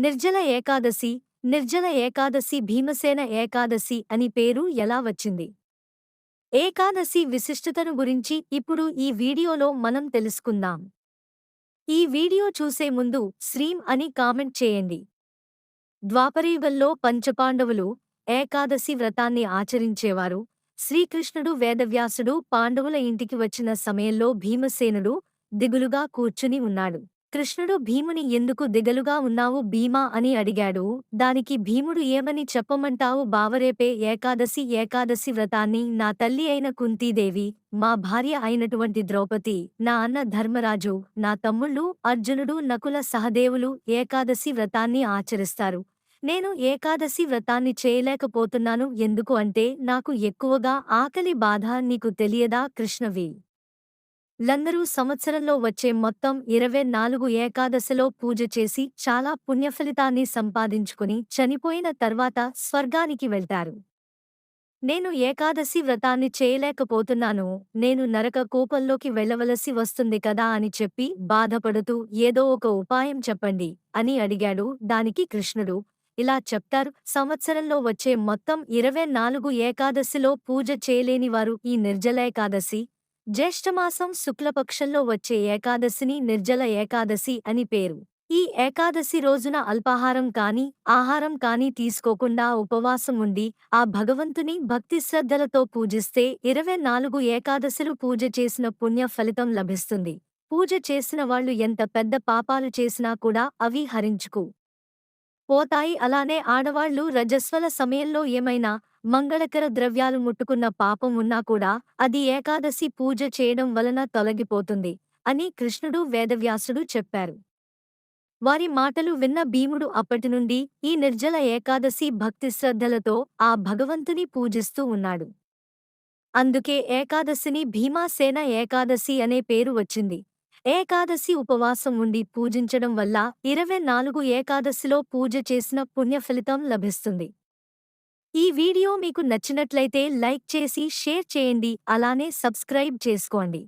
నిర్జల ఏకాదశి నిర్జల ఏకాదశి భీమసేన ఏకాదశి అని పేరు ఎలా వచ్చింది? ఏకాదశి విశిష్టతను గురించి ఇప్పుడు ఈ వీడియోలో మనం తెలుసుకుందాం. ఈ వీడియో చూసే ముందు శ్రీం అని కామెంట్ చేయండి. ద్వాపరయుగంలో పంచపాండవులు ఏకాదశి వ్రతాన్ని ఆచరించేవారు. శ్రీకృష్ణుడు వేదవ్యాసుడు పాండవుల ఇంటికి వచ్చిన సమయంలో భీమసేనుడు దిగులుగా కూర్చుని ఉన్నాడు. కృష్ణుడు భీముని ఎందుకు దిగలుగా ఉన్నావు భీమా అని అడిగాడు. దానికి భీముడు ఏమని చెప్పమంటావు బావరేపే ఏకాదశి ఏకాదశి వ్రతాన్ని? నా తల్లి అయిన కుంతీదేవి మా భార్య అయినటువంటి ద్రౌపది నా అన్న ధర్మరాజు నా తమ్ముళ్ళు అర్జునుడు నకుల సహదేవులు ఏకాదశి వ్రతాన్ని ఆచరిస్తారు. నేను ఏకాదశి వ్రతాన్ని చేయలేకపోతున్నాను ఎందుకు అంటే నాకు ఎక్కువగా ఆకలి బాధ నీకు తెలియదా కృష్ణవి? లందరూ సంవత్సరంలో వచ్చే మొత్తం ఇరవై నాలుగు ఏకాదశిలో పూజ చేసి చాలా పుణ్యఫలితాన్ని సంపాదించుకుని చనిపోయిన తర్వాత స్వర్గానికి వెళ్తారు. నేను ఏకాదశి వ్రతాన్ని చేయలేకపోతున్నాను నేను నరక కూపంలోకి వెళ్ళవలసి వస్తుంది కదా అని చెప్పి బాధపడుతూ ఏదో ఒక ఉపాయం చెప్పండి అని అడిగాడు. దానికి కృష్ణుడు ఇలా చెప్తారు సంవత్సరంలో వచ్చే మొత్తం ఇరవై నాలుగు ఏకాదశిలో పూజ చేయలేనివారు ఈ నిర్జలేకాదశి జ్యేష్ఠమాసం శుక్లపక్షంలో వచ్చే ఏకాదశిని నిర్జల ఏకాదశి అని పేరు. ఈ ఏకాదశి రోజున అల్పాహారం కాని ఆహారం కాని తీసుకోకుండా ఉపవాసం ఉండి ఆ భగవంతుని భక్తి శ్రద్ధలతో పూజిస్తే ఇరవై నాలుగు ఏకాదశులు పూజ చేసిన పుణ్య ఫలితం లభిస్తుంది. పూజ చేసిన వాళ్ళు ఎంత పెద్ద పాపాలు చేసినా కూడా అవి హరించుకు. పోతాయి. అలానే ఆడవాళ్ళు రజస్వల సమయంలో ఏమైనా మంగళకర ద్రవ్యాలు ముట్టుకున్న పాపం ఉన్నా కూడా అది ఏకాదశి పూజ చేయడం వలన తొలగిపోతుంది అని కృష్ణుడు వేదవ్యాసుడు చెప్పారు. వారి మాటలు విన్న భీముడు అప్పటినుండి ఈ నిర్జల ఏకాదశి భక్తి శ్రద్ధలతో ఆ భగవంతుని పూజిస్తూ ఉన్నాడు. అందుకే ఏకాదశిని భీమాసేన ఏకాదశి అనే పేరు వచ్చింది. ఏకాదశి ఉపవాసం ఉండి పూజించడం వల్ల ఇరవై నాలుగు ఏకాదశిలో పూజ చేసిన పుణ్యఫలితం లభిస్తుంది. ఈ వీడియో మీకు నచ్చినట్లయితే లైక్ చేసి షేర్ చేయండి అలానే సబ్స్క్రైబ్ చేసుకోండి.